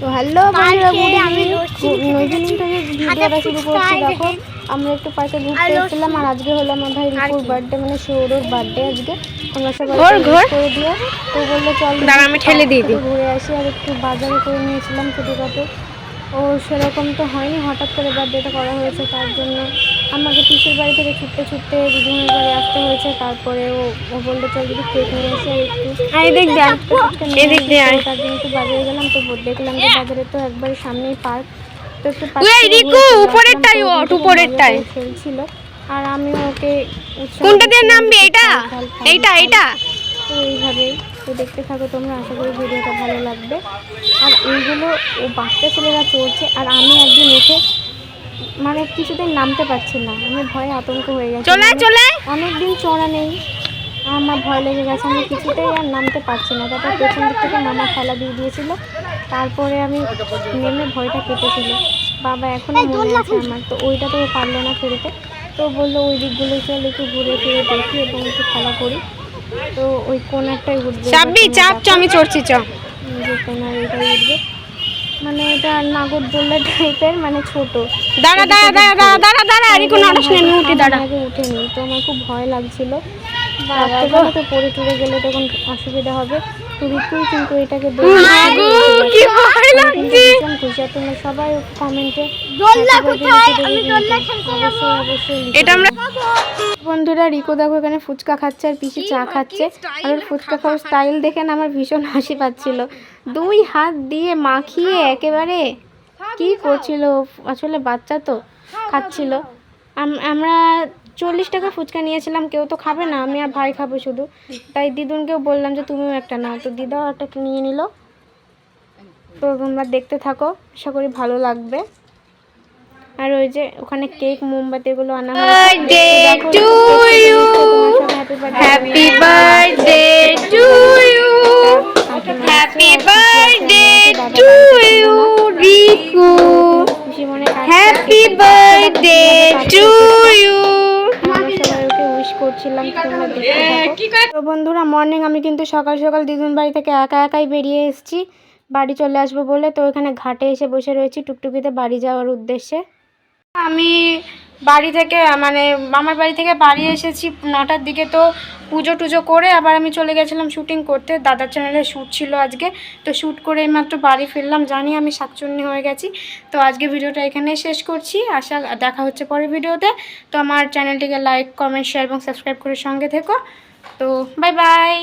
তো হ্যালো বন্ধুরা good evening evening ভিডিওটা শুরু করছি দেখো আমরা একটু পার্কে ঘুরতে এসেছিলাম আর আজকে হলো আমার ভাই রিপুর বার্থডে মানে সৌরভ বার্থডে আজকে। আমরা সবাই। করে দিও। তো বলল চল দাঁড়া, আমি ঠেলে দিয়ে দিই। ঘুরে আসি আর একটু বাজারে করে নিয়েছিলাম ছোটোখাটো। ও সেরকম তো হয়নি হঠাৎ করে বার্থডেটা করা হয়েছে তার জন্য আমাকে পিসের বাড়ি থেকে ছুটতে ছুটতে দিদিমণির বাড়ি আসতে হয়েছে তারপরে ও ও বলল চল যদি কেক নিয়ে এসে একটু। এদিক। তার জন্য একটু বাজারে গেলাম তো দেখলাম যে বাজারে তো একবারে সামনেই পার্ক তো একটু পার্ক ওই থেকে রিকু, উপরেরটাই ওঠ, উপরেরটাই। খেলছিল আর আমি ওকে কোনটা দিয়ে নামবি? এইটা? তো এইভাবেই তো দেখতে থাকো তোমরা আশা করি ভিডিওটা ভালো লাগবে। আর এইগুলো ও বাচ্চা ছেলেরা চলছে আর আমি একদিন উঠে মানে কিছুতেই নামতে পারছি না। আমি ভয়ে আতঙ্ক হয়ে গেছে। চলে মানে চলে। অনেকদিন চড়া নেই। আমার ভয় লেগে গেছে। আমি কিছুতেই আর নামতে পারছি না। তারপর পেছন দিক থেকে মামা খেলা দিয়ে দিয়েছিল। তারপরে আমি নেমে ভয়টা কেটেছিল। বাবা এখনও মনে আছে আমার। তো ওইটা তো ও পারল না ফেরতে। তো বলল ওই দিকগুলো চল একটু ঘুরে ফিরে দেখি এবং একটু খেলা করি। তো ওই কোনারটাই উঠবে। চাপবি চাপ চ আমি চড়ছি চ। কোনার এটাই উঠবে। মানে এটা নাগরদোল্লা টাইপের মানে ছোট। দাঁড়া দাঁড়া দাঁড়া দাঁড়া দাঁড়া দাঁড়া আর কোনো আড়াস নেই উঠে দাঁড়া। আগে উঠেনি তো আমার খুব ভয় লাগছিল। রাত্রেবেলা তো পড়ে টুরে গেলে তখন অসুবিধা হবে। রিকুই কিন্তু এটাকে কি ভয় লাগছে ভীষণ খুশি আর তোমরা সবাই কমেন্টে দোলনা কোথায়? আমি দোলনা খেলতে যাব অবশ্যই অবশ্যই লিখে এটা আমরা বন্ধুরা রিকো দেখো এখানে ফুচকা খাচ্ছে আর পিসি চা খাচ্ছে। আর ওর ফুচকা খাওয়ার স্টাইল দেখে না আমার ভীষণ হাসি পাচ্ছিল। দুই হাত দিয়ে মাখিয়ে একেবারে কি করছিল? আসলে বাচ্চা তো খাচ্ছিল। আমরা চল্লিশ টাকা ফুচকা নিয়েছিলাম কেউ তো খাবে না আমি আর ভাই খাব শুধু। তাই দিদুনকেও বললাম যে তুমিও একটা নাও। তো দিদাও একটা নিয়ে নিল। তো তোমরা দেখতে থাকো আশা করি ভালো লাগবে। আর ওই যে ওখানে কেক মোমবাতি এগুলো আনা happy birthday to you happy birthday to you Riku happy birthday to you করছিলাম তোমরা দেখতে তো বন্ধুরা মর্নিং আমি কিন্তু সকাল সকাল দিদুন বাড়ি থেকে একা একাই বেরিয়ে এসেছি। বাড়ি চলে আসব বলে। তো ওইখানে ঘাটে এসে বসে রয়েছি টুকটুকিতে বাড়ি যাওয়ার উদ্দেশ্যে। আমি বাড়ি থেকে মানে মামার বাড়ি থেকে বাড়ি এসেছি নটার দিকে তো পুজো টুজো করে আবার আমি চলে গেছিলাম শুটিং করতে। দাদার চ্যানেলে শ্যুট ছিল আজকে। তো শ্যুট করে মাত্র বাড়ি ফিরলাম, জানি আমি শাকচুন্নি হয়ে গেছি। তো আজকে ভিডিওটা এখানে শেষ করছি। আশা, দেখা হচ্ছে পরের ভিডিওতে। তো আমার চ্যানেলটিকে লাইক কমেন্ট শেয়ার এবং সাবস্ক্রাইব করে সঙ্গে থেকো। তো বাই বাই